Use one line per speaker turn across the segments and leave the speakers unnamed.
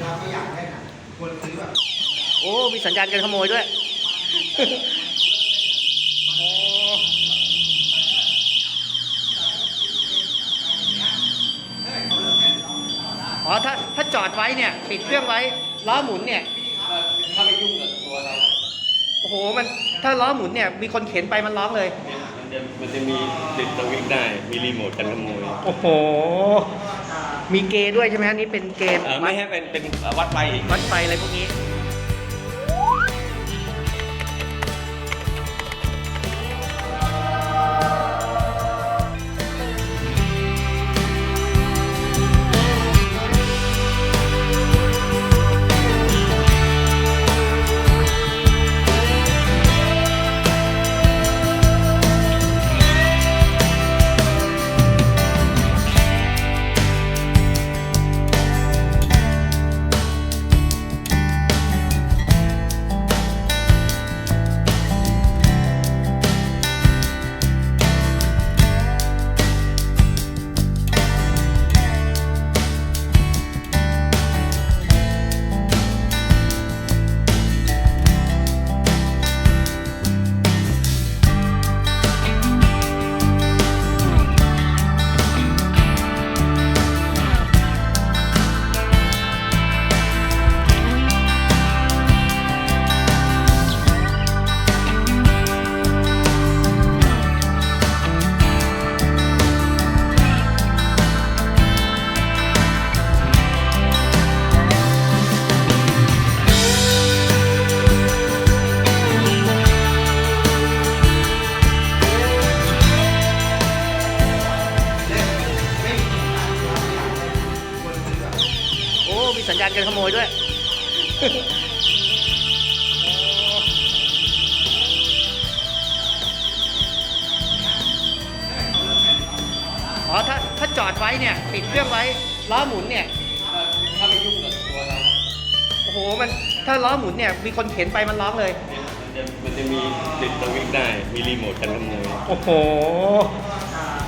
เราก็อยากได้นะควรซื้อแบบ
โอ้ มีสัญญาณการขโมยด้วย โอ้ อ๋อ ถ้า ถ้าจอดไว้เนี่ย ปิดเครื่องไว้ ล้อหมุนเนี่ย
ถ้าไม่ยุ่งกับตัวเรา
โอ้โห มัน ถ้าล้อหมุนเนี่ย มีคนเข็นไปมันร้องเลย
เนี่ยมันจะมันจะมีติดสวิตช์ได้ มีรีโมทกันขโมย
โอ้โห มีเกย์ด้วยใช่ไหมฮะนี่เป็นเกม
เออไม่ให้เป็นเป็นวัดไฟอีก
วัดไฟอะไรพวกนี้ การขโมยด้วย อ๋อ ถ้าถ้าจอดไว้เนี่ย ปิดเครื่องไว้ ล้อหมุนเนี่ย
ถ้าไม่ยุ่งกับตัวเรา
โอ้โห มันถ้าล้อหมุนเนี่ย มีคนเข็นไปมันร้องเลย
เนี่ยมันจะมันจะมีติดสวิตช์ได้ มีรีโมทกันขโมย
โอ้โห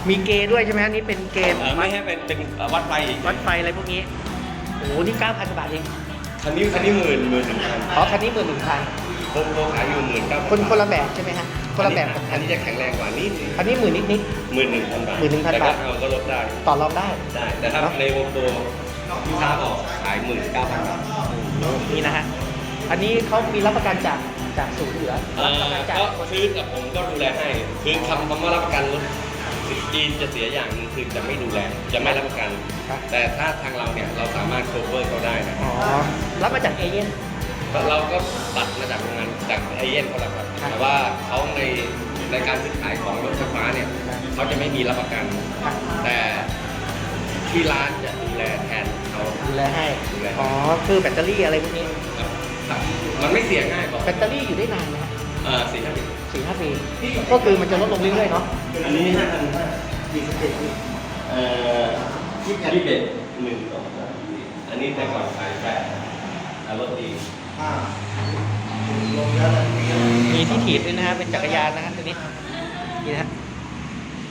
มีเกย์ด้วยใช่ไหมฮะนี่เป็นเกม
เออไม่ให้เป็นเป็นวัดไฟอีก
วัดไฟอะไรพวกนี้ โอ้โหนี่เก้าพันกว่าบาทเอง
คันนี้คันนี้หมื่นหมื่นหนึ่งพัน
อ๋อคันนี้หมื่นหนึ่งพัน
โคโคขายอยู่หมื่นเก้า
คนคนละแบบใช่ไหมฮะคนละแบบกับ
อั
คั
น
น
นี้จะแข็งแรงกว่านิดนึง
อันนี้หมื่นนิดนิด
หมื่นหนึ่งพันบาท
11,000
แต่
บา
ก็
ท
เอาก็ลดได้
ๆต่อรองได้
ได้ แต่ถ้าในวงโปรลูกค้าบอกขายหมื่นเก้าพันบาท
นี่นะฮะอันนี้เขามีรับประกันจากจากศูนย์เหลือ
เอ่
รับ
อ
ประกันจาก
ก็ซื้อกับผมก็ดูแลให้ คือคำคำว่ารับประกันรถ จีนจะเสียอย่างหนึงคือจะไม่ดูแล จะไม่รับประกัน
ครับ
แต่ถ้าทางเราเนี่ยเราสามารถ cover เขาได้นะ
อ๋อรับมาจากเอเย่น
เราก็ตัดมาจากโรงงานจากเอเย่นเขาแหละครับ
ครับ
แต่ว่าเขาในในการซื้อขายของรถไฟฟ้าเนี่ยเขาจะไม่มีรับประกัน
ครับ
แต่ที่ร้านจะดูแลแทนเขา
ดูแลให้
ดูแลให้
อ๋อคือแบตเตอรี่อะไรพวกนี้
ครับมันไม่เสียง่ายบอก
แบตเตอรี่อยู่ได้นานไหมฮะ
เออสี่ห้าปี
สี่ห้าปีก็คือมันจะลดลงเรื่อยๆเนาะ
อันนี้ห้าพันห้า
ดีสเต็ป
เอ่อยี่สิบยี่สิบเอ็ดหนึ่งสองสามสี่อันนี้แต่ก่อนขายแปดอะรถดี
อ่าลงแล้วเลย
มีที่ถีบด้วยนะฮะเป็นจักรยานนะฮะตัวนี้นี่นะฮะ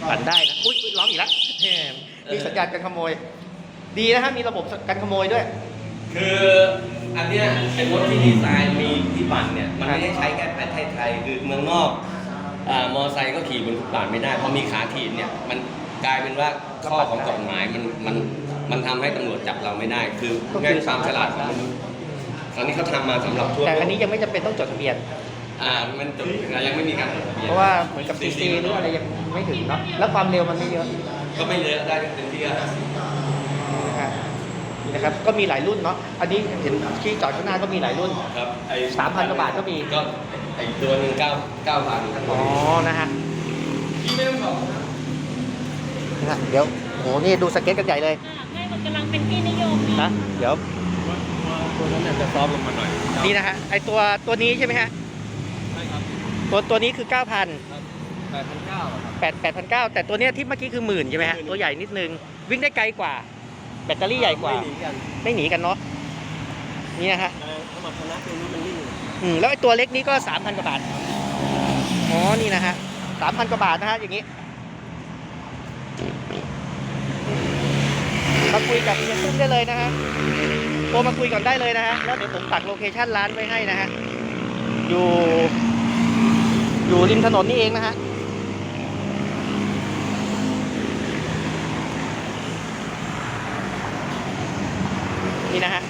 ปั่นได้นะอุ้ยอุ๊ยร้องอีกแล้วแหมมีสัญญาณการขโมย ดีนะฮะมีระบบการขโมยด้วย
คืออันเนี้ยเป็นรถที่ดีไซน์มีที่ปั่นเนี่ย มันไม่ได้ใช้แค่ประเทศไทยคือเมืองนอกอ่ามอไซค์ก็ขี่บนฟุตบาทไม่ได้พอมีขาถีบเนี่ยมันกลายเป็นว่าข้อของกฎหมายมันมันมันทำให้ตำรวจจับเราไม่ได้ คือ
ก็คือ
ง่ายความฉลาดของมนุษย์คราวนี้เขาทำมาสำหรับทั่ว
แต่
โล
อัน
ก
นี้ยังไม่จำเป็นต้องจดทะเบียน
อ่ามันจดยังไม่มีการจดทะเบียน
เพราะว่าเหมือนกับซีซีหรืออะไรยังไม่ถึงเนาะแล้วความเร็วมันไม่เยอะ
ก็ไม่เยอะได้เต็มที่ก็
นะฮะ นี่นะครับก็มีหลายรุ่นเนาะอันนี้เห็นที่จอดข้างหน้าก็มีหลายรุ่น
ครับไอ้
3,000กว่าบาทก็มี
ก็ไอ้ตัวหนึ่งเก้าเก้าพัน
อ๋อนะฮะ
พี่ไม่ต้องบอก
นะฮะเดี๋ยวโหนี่ดูสเก็ตกันใหญ่เลย
ให้มันกำลังเป็นที่นิยม
นะเดี๋ยว
ตัวนั้นเนี่ยจะซอฟต์ลงมาหน่อย
นี่นะฮะไอตัวตัวนี้ใช่ไหมฮะ
ใช่ครับ
ตัวตัวนี้คือ 9,000
แปดพันเก้าครับ
8 8,900แต่ตัวเนี้ยที่เมื่อกี้คือหมื่นใช่ไหมฮะตัวใหญ่นิดนึงวิ่งได้ไกลกว่า แบตเตอรี่ใหญ่กว่า
ไม่หนีกัน
ไม่หนีกันเนาะนี่นะฮะ
สมรรถนะตัวนี้มันวิ่ง
อืมแล้วไอ้ตัวเล็กนี้ก็3,000กว่าบาทอ๋อนี่นะฮะ3,000กว่าบาทนะฮะอย่างนี้มาคุยกับเฮียตุ้มได้เลยนะฮะโทรมาคุยก่อนได้เลยนะฮะแล้วเดี๋ยวผมปักโลเคชั่นร้านไว้ให้นะฮะอยู่ อยู่ริมถนนนี่เองนะฮะ นี่นะฮะ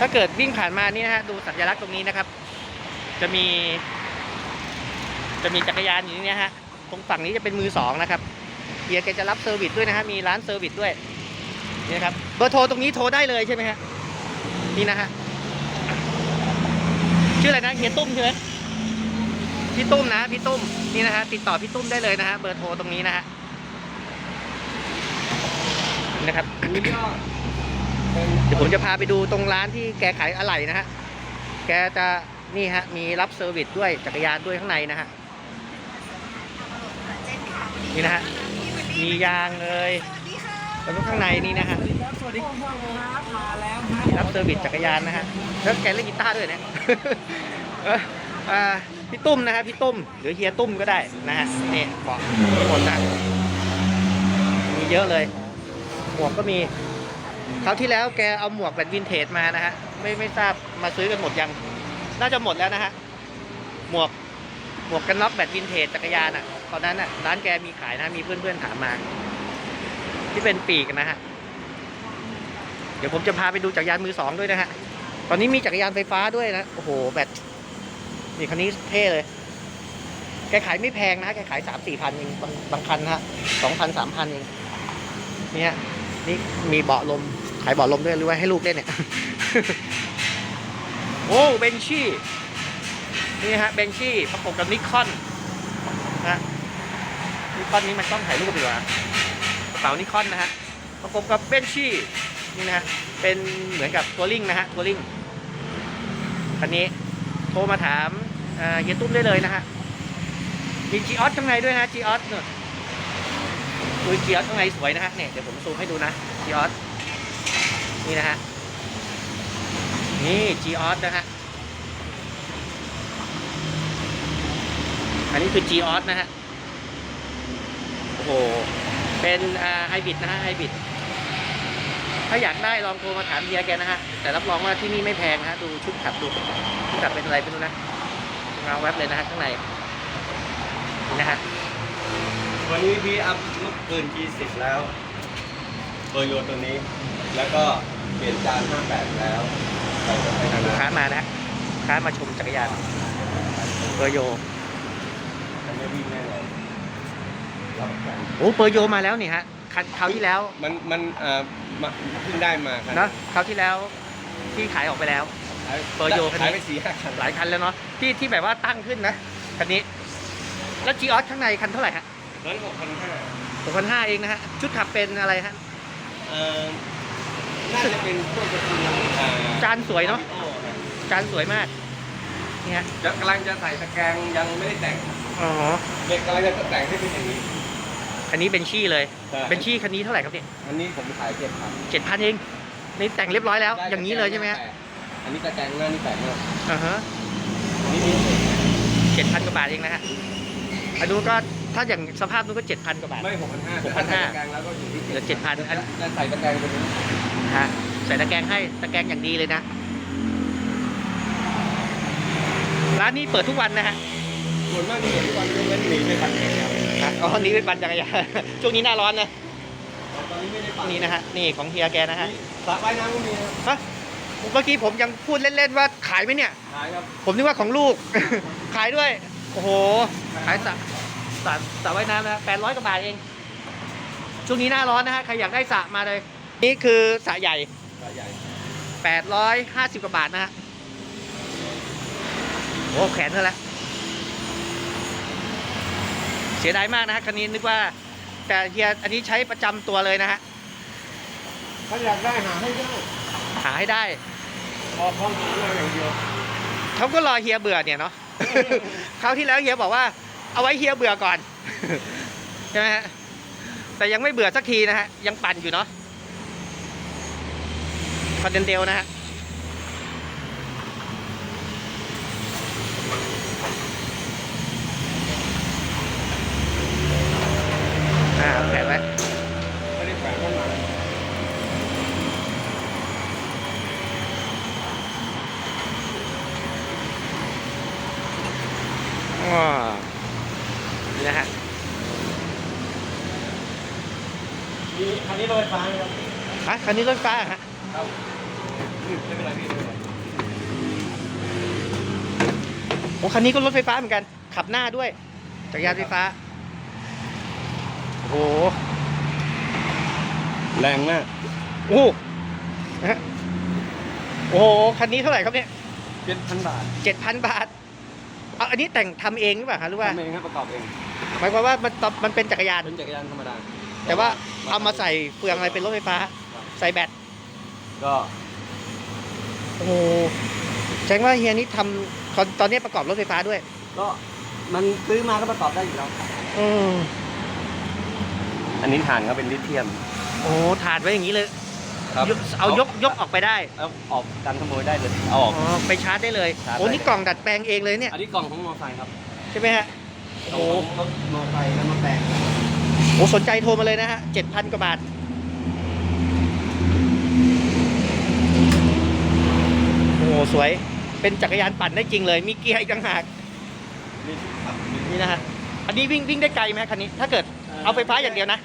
ถ้าเกิดวิ่งผ่านมานี่นะฮะดูสัญลักษณ์ตรงนี้นะครับ จะมี จะมีจักรยานอยู่นี่นะฮะตรงฝั่งนี้จะเป็นมือสองนะครับเฮียแกจะรับเซอร์วิสด้วยนะฮะมีร้านเซอร์วิสด้วยนี่นะครับเบอร์โทรตรงนี้โทรได้เลยใช่ไหมฮะนี่นะฮะ ชื่ออะไรนะเฮียตุ้มใช่ไหมพี่ตุ้มนะพี่ตุ้มนี่นะฮะติดต่อพี่ตุ้มได้เลยนะฮะเบอร์โทรตรงนี้นะฮะนะครับ
เป็น
เดี๋ยวผมจะพาไปดูตรงร้านที่แกขายอะไหล่นะฮะแกจะนี่ฮะมีรับเซอร์วิสด้วยจักรยานด้วยข้างในนะฮะนี่นะฮะมียางเลยแล้วก็ข้างในนี่นะฮะ
สวัสดีครับมาแล้ว
รับเซอร์วิสจักรยานนะฮะแล้วแกเล่นกีตาร์ด้วยเนี่ยพี่ตุ้มนะฮะพี่ตุ้มหรือเฮียตุ้มก็ได้นะฮะนี่เกาะมีหมดนะมีเยอะเลย หมวกก็มีคราวที่แล้วแกเอาหมวกแบบวินเทจมานะฮะไม่ไม่ทราบมาซื้อกันหมดยัง น่าจะหมดแล้วนะฮะหมวกหมวกกันน็อกแบบวินเทจจักรยานอะตอนนั้นอะร้านแกมีขายนะมีเพื่อนๆถามมา ที่เป็นปีกนะฮะ เดี๋ยวผมจะพาไปดูจักรยานมือสองด้วยนะฮะ ตอนนี้มีจักรยานไฟฟ้าด้วยนะ โอ้โห แบต นี่คันนี้เท่เลย แกขายไม่แพงนะ แกขายสามสี่พันเองบางบางคันฮะสองพันสามพันเองเนี่ยนี่มีเบาะลม ขายเบาะลมด้วยหรือว่าให้ลูกเล่นเนี่ย โอ้เบนชี่ นี่ฮะเบนชี่ประกบกับนิคอนนะนิคอนนี้มันต้องถ่ายรูปดีกว่ากระเป๋านิคอนนะฮะประกบกับเบนชี่ นี่นะฮะเป็นเหมือนกับตัวลิงนะฮะตัวลิงคันนี้โทรมาถามเฮียตุ้มได้เลยนะฮะมีจีออสข้างในด้วยนะจีออสเนี่ยดูจีออสข้างในสวยนะฮะเนี่ยเดี๋ยวผมซูมให้ดูนะจีออสนี่นะฮะนี่จีออสนะฮะอันนี้คือ g ีออสนะฮะโอ้โหเป็นไฮบริดนะฮะไฮบริด ถ้าอยากได้ลองโทรมาถามเฮียแกนะฮะ แต่รับรองว่าที่นี่ไม่แพงนะฮะดูชุดขับดูชุดขับเป็นอะไรไม่รู้นะเงาแวบเลยนะฮะข้างในนี่นะฮะ
วันนี้พี่อัพลูกปืน G10 แล้วเบอร์โยตัวนี้ แล้วก็เปลี่ยนจาน 58 แล้วใส่เข้าไปใน
ลูก
ร้า
ค้านมานะฮะลูกค้ามาชมจักรยานเปอร์โย
อันนี้วิ่งแน่นอนรับประกัน
โอ้เปอร์โยมาแล้วนี่ฮะ คันคราวที่แล้ว
มันมันเอ่อมาเพิ่งได้มาครับ
เนอะคราวที่แล้วที่ขายออกไปแล้ว
ขาย
เบอร์โยคันนี้
ขายไปสี่ห้าคัน
หลายคันแล้วเนาะที่ที่แบบว่าตั้งขึ้นนะคันนี้ แล้ว g ีออสข้างในคันเท่าไหร่ฮะ
ร้อยหกพันห้า
หกพันห้าเองนะฮะชุดขับเป็นอะไรฮะ
เอ่อน่าจะเป็นพวกการะตูนอ่
จานสวยเนาะ
โอ้ครับ
จานสวยมากนี่ฮะ
จะกำลังจะใส่ตะแกรงยังไม่ได้แต่ง
อ๋อ
เด็กกำลังจะแต่งให้เป็นอย่างนี้
คันนี้เป็นชี่เลย
ใช่
เป็นชี่คันนี้เท่าไหร่ครับเนี่ย
อันนี้ผมขายเจ็ดพัน
เจ็ดพันเองนี่แต่งเรียบร้อยแล้ว อย่างนี้เลยใช่ไหมฮะ
อันนี้ตะแกรงหน้านี่แปดหน้า
อ่าฮะ
อันนี้มี
เจ็ดพันกว่าบาทเองนะฮะอันนู้นก็ถ้าอย่างสภาพนู้นก็เจ็ดพันกว่าบาท
ไม่หกพันห้า
6,500
ตะแกรงแล้วก็อยู่ที่
เหลือ7,000อัน
จะใส่ตะแกรงตัวนี้
ฮะใส่ตะแกรงให้ตะแกรงอย่างดีเลยนะ ร้านนี้เปิดทุกวันนะฮะ
ส่วนมากที่เห็นทุกวันยกเว้นหนีไปปั่นจักรยาน
ฮะ อ๋อนี่เป็นปั่นจักรยาน ช่วงนี้หน้าร้อนนะ
ตอนนี้ไม่ได้ปั่น
นี่นะฮะ นี่ของเฮียแกนะฮะ
สระว่ายน้ำก็มีนะ
ฮะเมื่อกี้ผมยังพูดเล่นๆว่าขายไหมเนี่ย
ขายครับ
ผมนึกว่าของลูก ขายด้วย โอ้โห ขายสระสระสระว่ายน้ำนะแปดร้อยกว่าบาทเอง ช่วงนี้หน้าร้อนนะฮะ ใครอยากได้สระมาเลย นี่คือสระใหญ่
สระใหญ่
แปดร้อยห้าสิบกว่าบาทนะฮะ โอ้แขนเท่าแล้ว เสียดายมากนะฮะคันนี้นึกว่า แต่เฮียอันนี้ใช้ประจำตัวเลยนะฮะ
ถ้าอยากได้หาให้ได้
หาให้ได้
ออกห้องหาเราอย่างเดียว
เขาก็รอเฮียเบื่อเนี่ยเนาะ คราวที่แล้วเฮียบอกว่า เอาไว้เฮียเบื่อก่อน ใช่ไหมฮะแต่ยังไม่เบื่อสักทีนะฮะยังปั่นอยู่เนาะคอนเดนเดลนะฮะ
ไฟฟ้าครับ
ฮะ คันนี้รถไฟฟ้าเหรอฮะ
ครับไม่เป็นไรพี่ไม่เป็นไร
โอ้คันนี้ก็รถไฟฟ้าเหมือนกัน ขับหน้าด้วย จักรยานไฟฟ้า โอ้โห
แรงมาก
โอ้โหนะฮะโอ้โห คันนี้เท่าไหร่ครับเนี่ย
เจ็ดพันบาท
เจ็ดพันบาท เอาอันนี้แต่งทำเองหรือเปล่าคะหรือว่า
ทำเองครับประกอบเอง
หมายความว่ามันตอบมันเป็นจักรยาน
เป็นจักรยานธรรมดา
แต่ว่าเอามาใส่เฟืองอะไรเป็นรถไฟฟ้า ใส่แบต
ก็
โอ้โหแสดงว่าเฮียนี่ทำตอนตอนนี้ประกอบรถไฟฟ้าด้วย
ก็มันซื้อมาก็ประกอบได้อยู่แล้ว
อืม
อันนี้ฐานก็เป็นลิเธียม
โอ้ถาดไว้อย่างนี้เลย
ครับ
ยกเอายกยกออกไปได้
เอาออกกันขโมยได้เลยเอาออก
อ๋อไปชาร์จได้เลย
ชาร์จ
โอ้
ได้
นี่กล่องดัดแปลงเองเลยเนี่ย
อันนี้กล่องของมอเตอร์ไซค์ครับ
ใช่ไหมฮะ
โอ้รถมอเตอร์ไซค์แล้วมาแปลง
โอ้สนใจโทรมาเลยนะฮะเจ็ดพันกว่าบาท โอ้ สวย เป็นจักรยานปั่นได้จริงเลย มีเกียร์อีกต่างหาก
นี่ครับ
นี่นะฮะ อันนี้วิ่งวิ่งได้ไกลไหมคันนี้ ถ้าเกิดเอาไฟฟ้าอย่างเดียวนะ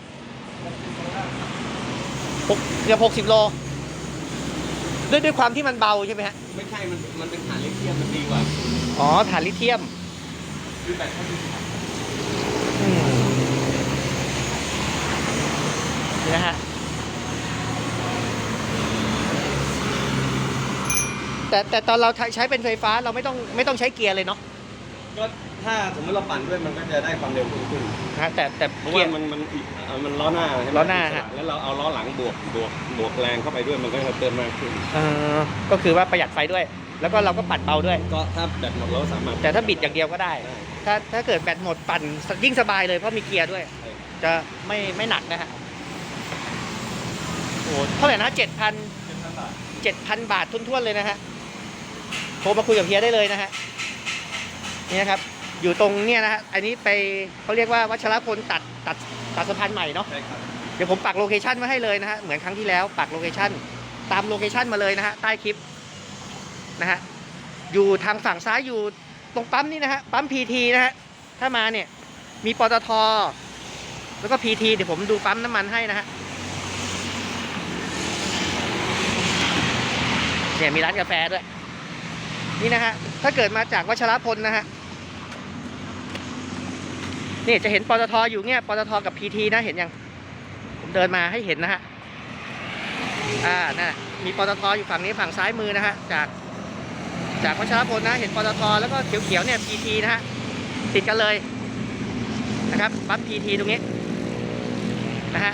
หกเกือบหกสิบโล ด้วยด้วยความที่มันเบาใช่ไหมฮะ
ไม่ใช่ มันมันเป็นฐานลิเธียมมันดีกว่า
อ๋อถ่านลิเธียม
คือแบตเท่าที่
อืมนี่นะฮะ แต่แต่ตอนเราใช้เป็นไฟฟ้าเราไม่ต้องไม่ต้องใช้เกียร์เลยเนาะ
ก็ถ้าสมมติเราปั่นด้วยมันก็จะได้ความเร็วเพิ่มขึ้น
นะฮะแต่แต่
เพราะ
เกีย
ว่า
ร์
มันมันเอ่อมันล้อหน้าใช่ไหม
ล้อหน้าฮะ
แล้วเราเอาล้อหลังบวกบวกบวกแรงเข้าไปด้วยมันก็จะเติมมากขึ้น
เอ่อก็คือว่าประหยัดไฟด้วย แล้วก็เราก็ปัดเบาด้วย
ก็ถ้าแบตหมดเราสามารถ
แต่ถ้าบิดอย่างเดียวก็ได้
ได้
ถ้าถ้าเกิดแบตหมดปั่นยิ่งสบายเลยเพราะมีเกียร์ด้วย
ใช่
จะไม่ไม่หนักนะฮะโอ้โหเท่าไหร่นะเจ็ดพันเจ็ดพันบาททุนๆเลยนะฮะโทรมาคุยกับเฮียได้เลยนะฮะนี่นะครับ อยู่ตรงเนี่ยนะฮะอันนี้ไปเขาเรียกว่าวัชรพลตัดตัดตัดสะพานใหม่เนาะ
ใช่ครับ
เดี๋ยวผมปักโลเคชันมาให้เลยนะฮะเหมือนครั้งที่แล้วปักโลเคชันตามโลเคชันมาเลยนะฮะใต้คลิปนะฮะอยู่ทางฝั่งซ้ายอยู่ตรงปั๊มนี่นะฮะปั๊มพีทีนะฮะถ้ามาเนี่ยมีปตทแล้วก็พีทีเดี๋ยวผมดูปั๊มน้ำมันให้นะฮะเนี่ยมีร้านกาแฟด้วย นี่นะฮะ ถ้าเกิดมาจากวัชรพลนะฮะ นี่จะเห็นปตทอยู่เนี่ยปตทกับพีทีนะเห็นยัง ผมเดินมาให้เห็นนะฮะ อ่าน่ะมีปตทอยู่ฝั่งนี้ฝั่งซ้ายมือนะฮะ จากจากวัชรพลนะ เห็นปตทแล้วก็เขียวๆเนี่ยพีทีนะฮะ ติดกันเลยนะครับปั๊มพีทีตรงนี้นะฮะ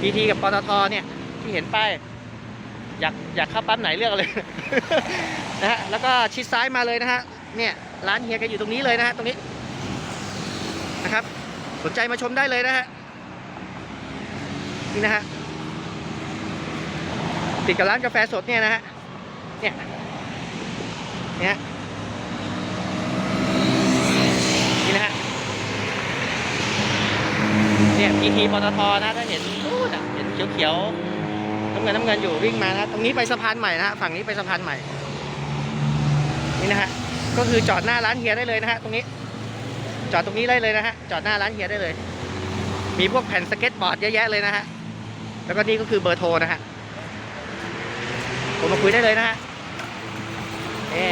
พีทีกับปตทเนี่ยที่เห็นป้ายอยากอยากเข้าปั๊มไหนเลือกเลย นะฮะแล้วก็ชิดซ้ายมาเลยนะฮะเนี่ยร้านเฮียแกอยู่ตรงนี้เลยนะฮะตรงนี้นะครับสนใจมาชมได้เลยนะฮะนี่นะฮะติดกับร้านกาแฟสดเนี่ยนะฮะเนี่ยเนี่ยนี่นะฮะเนี่ยพีทีปตทนะถ้าเห็นนู่นอะเห็นเขียวๆน้ำเงินน้ำเงินอยู่วิ่งมานะตรงนี้ไปสะพานใหม่นะฮะฝั่งนี้ไปสะพานใหม่ นี่นะฮะก็คือจอดหน้าร้านเฮียได้เลยนะฮะตรงนี้ จอดตรงนี้ได้เลยนะฮะจอดหน้าร้านเฮียได้เลย มีพวกแผ่นสเก็ตบอร์ดเยอะแยะเลยนะฮะแล้วก็นี่ก็คือเบอร์โทรนะฮะผมมาคุยได้เลยนะฮะเอ๊